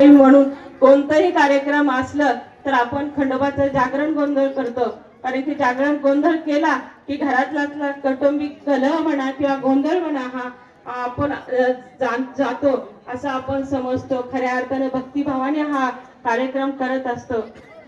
म्हणून कोणताही कार्यक्रम असलं तर आपण खंडोबाचं जागरण गोंधळ करतो. कारण की जागरण गोंधळ केला की घरातला कौटुंबिक कलह म्हणा किंवा गोंधळ म्हणा हा आपण जातो असं आपण समजतो. खऱ्या अर्थाने भक्तिभावाने हा कार्यक्रम करत असतो.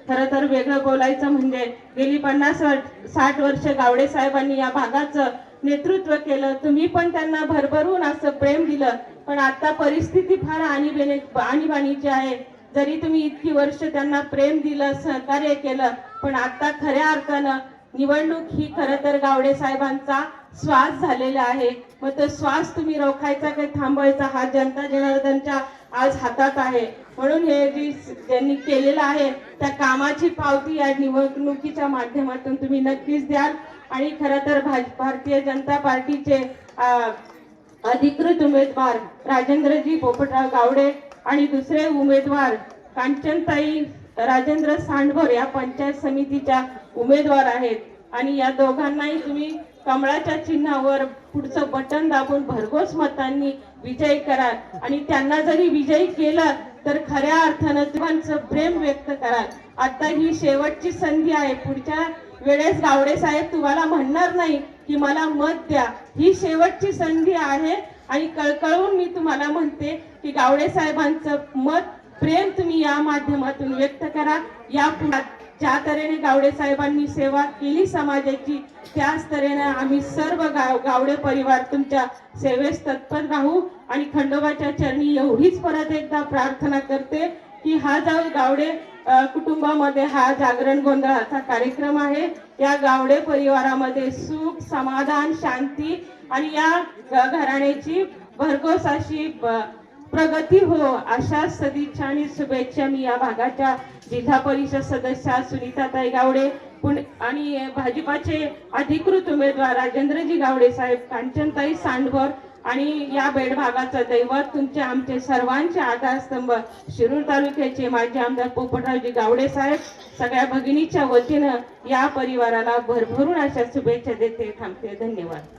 खर तर वेगळं बोलायचं म्हणजे गेली पन्नास वर्ष साठ वर्ष गावडे साहेबांनी या भागाचं नेतृत्व केलं. तुम्ही पण त्यांना भरभरून असं प्रेम दिलं. पण आता परिस्थिती फार आणीबाणी आणीबाणीची आहे जरी तुम्ही इतकी वर्ष त्यांना प्रेम दिलं सहकार्य केलं पण आता खऱ्या अर्थानं निवडणूक ही खरं तर गावडे साहेबांचा श्वास झालेला आहे. मग तो श्वास तुम्ही रोखायचा काही थांबवायचा? हा जनता जनार्दनच्या आज हातात आहे. म्हणून हे जी ज्यांनी केलेलं आहे त्या कामाची पावती या निवडणुकीच्या माध्यमातून तुम्ही नक्कीच द्याल. आणि खरं तर भाज- भारतीय जनता पार्टीचे अधिकृत उमेदवार राजेंद्रजी पोपटराव गावडे आणि दुसरे उमेदवार कांचनताई राजेंद्र सांडभर या पंचायत समितीच्या उमेदवार आहेत. आणि या दोघांनाही तुम्ही कमळाच्या चिन्हावर पुढचं बटन दाबून भरघोस मतांनी विजयी करा. आणि त्यांना जरी विजयी केलं तर खऱ्या अर्थानं तुम्हाचं प्रेम व्यक्त करा. आता ही शेवटची संधी आहे. पुढच्या वेळेस गावडे साहेब तुम्हाला म्हणणार नाही की मला मत द्या. ही शेवटची संधी आहे आणि कळकळून मी तुम्हाला म्हणते की गावडे साहेबांचं मत प्रेम तुम्ही या माध्यमातून व्यक्त करा. या पुढे ज्या तऱ्हेने गावडे साहेबांनी सेवा केली समाजाची त्याच तऱ्हेने आम्ही सर्व गाव गावडे परिवार तुमच्या सेवेस तत्पर राहू आणि खंडोबाच्या चरणी एवढीच परत एकदा प्रार्थना करते की हा जो गावडे कुटुंबामध्ये हा जागरण गोंधळाचा कार्यक्रम आहे. या गावडे परिवारामध्ये सुख समाधान शांती आणि या घराण्याची भरघोस अशी प्रगती हो अशा सदिच्छा आणि शुभेच्छा मी या भागाच्या जिल्हा परिषद सदस्या सुनीताताई गावडे पुणे आणि भाजपाचे अधिकृत उमेदवार राजेंद्रजी गावडे साहेब कांचनताई सांडवर आणि या बेड भागाचं दैवत तुमचे आमचे सर्वांचे आधारस्तंभ शिरूर तालुक्याचे माजी आमदार पोपटरावजी गावडे साहेब सगळ्या भगिनीच्या वतीनं या परिवाराला भरभरून अशा शुभेच्छा देते थांबते धन्यवाद.